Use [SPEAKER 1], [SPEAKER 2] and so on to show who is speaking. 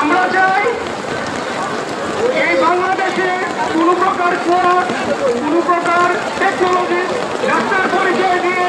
[SPEAKER 1] আমরা চাই এই বাংলাদেশে কোনো প্রকার কোনো প্রকার টেকনোলজি ডাক্তার পরিচয় দিয়ে